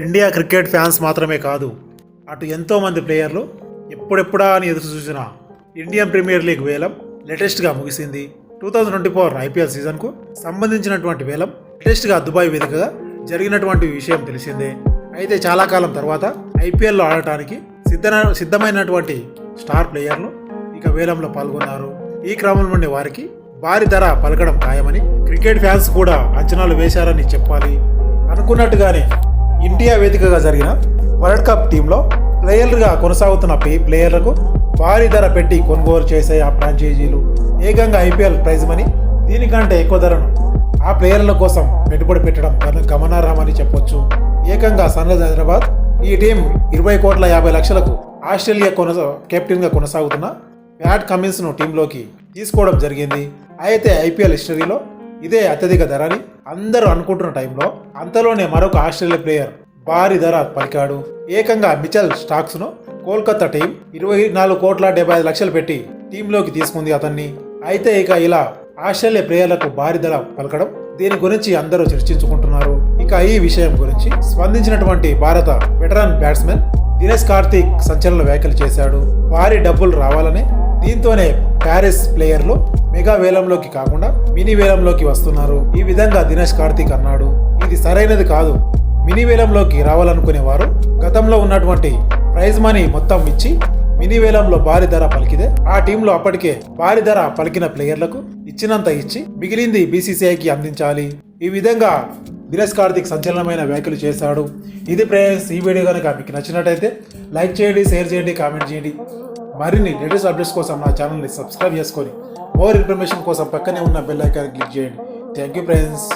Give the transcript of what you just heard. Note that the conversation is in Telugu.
ఇండియా క్రికెట్ ఫ్యాన్స్ మాత్రమే కాదు అటు ఎంతోమంది ప్లేయర్లు ఎప్పుడెప్పుడా అని ఎదురు చూసిన ఇండియన్ ప్రీమియర్ లీగ్ వేలం లేటెస్ట్గా ముగిసింది. Two thousand twenty four IPL సీజన్కు సంబంధించినటువంటి వేలం లేటెస్ట్గా దుబాయ్ వేదికగా జరిగినటువంటి విషయం తెలిసిందే. అయితే చాలా కాలం తర్వాత ఐపీఎల్లో ఆడటానికి సిద్ధ సిద్ధమైనటువంటి స్టార్ ప్లేయర్లు ఇక వేలంలో పాల్గొన్నారు. ఈ క్రమంలోనే వారికి భారీ ధర పలకడం ఖాయమని క్రికెట్ ఫ్యాన్స్ కూడా అంచనాలు వేశారని చెప్పాలి. అనుకున్నట్టుగానే ఇండియా వేదికగా జరిగిన వరల్డ్ కప్ టీంలో ప్లేయర్లుగా కొనసాగుతున్న ప్లేయర్లకు భారీ ధర పెట్టి కొనుగోలు చేసే ఆ ఫ్రాంచైజీలు ఏకంగా ఐపీఎల్ ప్రైజ్ మనీ దీనికంటే ఎక్కువ ధరను ఆ ప్లేయర్ల కోసం పెట్టుబడి పెట్టడం గమనార్హమని చెప్పొచ్చు. ఏకంగా సన్ రైజ్ హైదరాబాద్ ఈ టీం ఇరవై కోట్ల యాభై లక్షలకు ఆస్ట్రేలియా కొనసా కెప్టెన్గా కొనసాగుతున్న ప్యాట్ కమిన్స్ను టీంలోకి తీసుకోవడం జరిగింది. అయితే ఐపీఎల్ హిస్టరీలో ఇదే అత్యధిక ధర అని అందరూ అనుకుంటున్న టైంలో అంతలోనే మరొక ఆస్ట్రేలియా ప్లేయర్ భారీ ధర పలికాడు. ఏకంగా మిచల్ స్టాక్స్ను కోల్కతా టీం ఇరవై నాలుగు కోట్ల డెబ్బై ఐదు లక్షలు పెట్టి టీంలోకి తీసుకుంది అతన్ని. అయితే ఇక ఇలా ఆస్ట్రేలియా ప్లేయర్లకు భారీ ధర పలకడం దీని గురించి అందరూ చర్చించుకుంటున్నారు. ఇక ఈ విషయం గురించి స్పందించినటువంటి భారత వెటరన్ బ్యాట్స్మెన్ దినేష్ కార్తీక్ సంచలన వ్యాఖ్యలు చేశాడు. భారీ డబ్బులు రావాలని దీంతోనే ప్యారిస్ ప్లేయర్లు మెగా వేలంలోకి కాకుండా మినీ వేలంలోకి వస్తున్నారు. ఈ విధంగా దినేష్ కార్తీక్ అన్నాడు. ఇది సరైనది కాదు. మినీ వేలంలోకి రావాలనుకునే వారు గతంలో ఉన్నటువంటి ప్రైజ్ మనీ మొత్తం ఇచ్చి మినీ వేలంలో భారీ ధర పలికితే ఆ టీంలో అప్పటికే భారీ ధర పలికిన ప్లేయర్లకు ఇచ్చినంత ఇచ్చి మిగిలింది బీసీసీఐకి అందించాలి. ఈ విధంగా దినేష్ కార్తిక్ సంచలనమైన వ్యాఖ్యలు చేశాడు. ఇది ప్రేయర్స్ ఈ వీడియో కనుక మీకు నచ్చినట్టయితే లైక్ చేయండి షేర్ చేయండి కామెంట్ చేయండి. మరిన్ని లేటెస్ట్ అప్డేట్స్ కోసం నా ఛానల్ని సబ్స్క్రైబ్ చేసుకొని మోర్ ఇన్ఫర్మేషన్ కోసం పక్కనే ఉన్న బెల్ ఐకాన్ క్లిక్ చేయండి. Thank you friends